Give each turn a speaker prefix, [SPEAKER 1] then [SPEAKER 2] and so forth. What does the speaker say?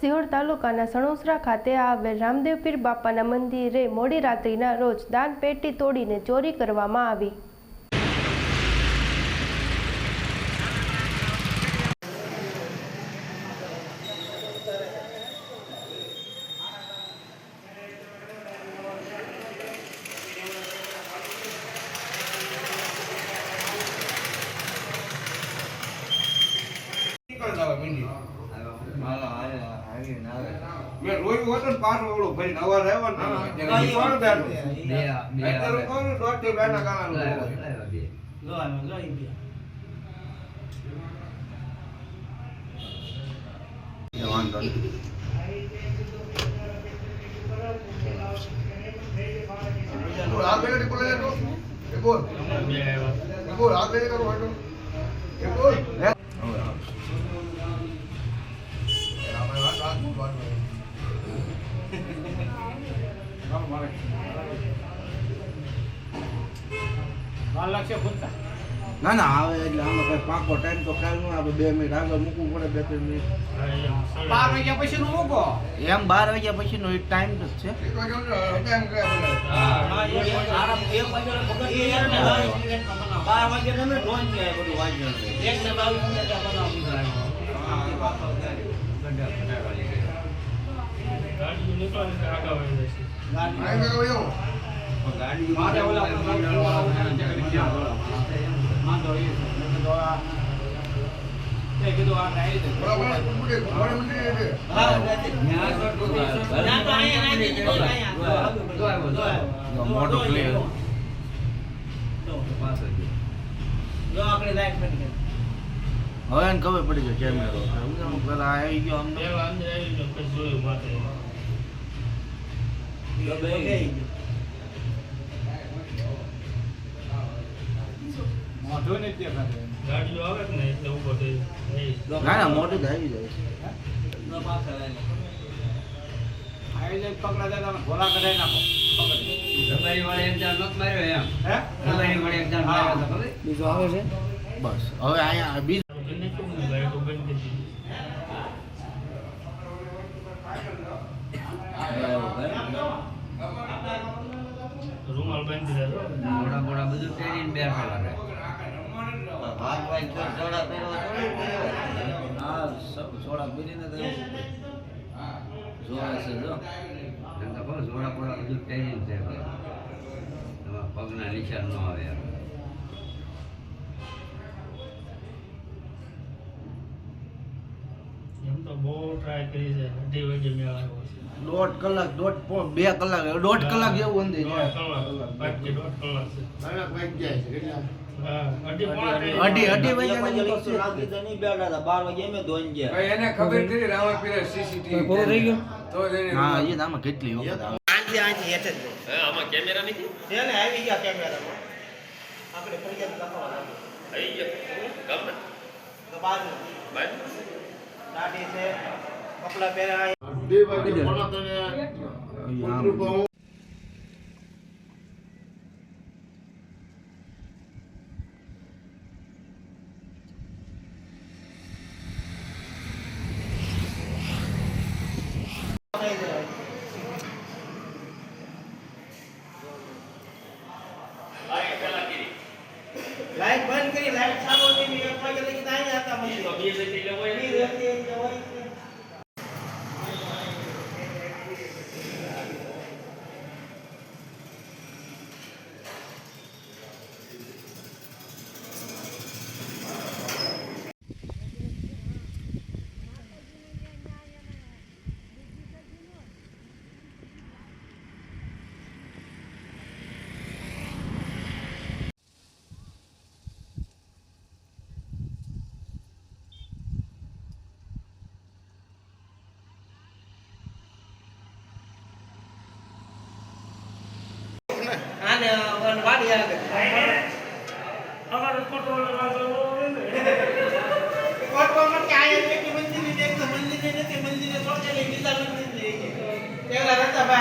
[SPEAKER 1] સિહોર તાલુકાના સણોસરા ખાતે આવેલ રામદેવ પીર બાપાના મંદિરે મોડી રાત્રિના રોજ દાન પેટી તોડીને ચોરી કરવામાં આવી.
[SPEAKER 2] નીકળ મેં રોયું હતું ને પાછું ઓલું ને. કોણ બેઠું? અત્યારે. દોઢથી. વાંધો. બોલ, આગળ બોલે બોલ. બોલ, કરવું એ બોલ.
[SPEAKER 3] ના ના આવે એટલે આમાં કઈ પાકો ટાઈમ તો ખ્યાલનું આવે બે મિનિટ આગળ મૂકવું પડે બે ત્રણ મિનિટ
[SPEAKER 2] બાર વાગ્યા પછી નું મૂકો.
[SPEAKER 3] એમ બાર વાગ્યા પછી નો ટાઈમ જ છે.
[SPEAKER 2] એક વાગ્યા.
[SPEAKER 3] મોટું ક્લિયર હવે ખબર પડી ગયો કેમેરો પેલા આવી ગયો અમને
[SPEAKER 4] ગાડીઓ આવે જ ને એટલે ઊભો થઈ જાય.
[SPEAKER 3] ના ના મોટું આવી. જાય.
[SPEAKER 5] રબારી વાળે એક જાણ નોખ માર્યો એમ. રબારી વાળે એક જાણ માર્યો તો ખબર?
[SPEAKER 3] બસ હવે અહીંયા બીજું
[SPEAKER 4] રૂમાલ બાંધી દીધા
[SPEAKER 5] મોડા મોડા બધું પહેરીને બેઠેલા રહે.
[SPEAKER 3] હા સોડા પીને તો જોવા છે જો
[SPEAKER 5] જોડા બોડા બધું પહેરીને છે પગના નિશાન ન આવે એમ.
[SPEAKER 4] એમ તો બહુ ટ્રાય કરી છે અઢી વાગે મેળ આવ્યો છે.
[SPEAKER 3] દોઢ કલાક દોઢ બે કલાક દોઢ કલાક જેવું અંદર
[SPEAKER 4] દોઢ કલાક પાંચથી દોઢ કલાક છે.
[SPEAKER 2] કલાક વાગી જાય છે. કેટલા?
[SPEAKER 4] હા અઢી પોણા
[SPEAKER 2] ભાઈ એને ખબર કરી લાઈટ CCTV તો જ એને
[SPEAKER 3] હા એ આમાં કેટલી વખત આવે
[SPEAKER 2] બે વાગે અમારો કોટો
[SPEAKER 6] કોટોમાં ક્યાં એટલે કે મંદિર ને એક મંદિર ને તે મંદિર ને તો ચાલે બીજા મંદિર ને તેલા રસ્તા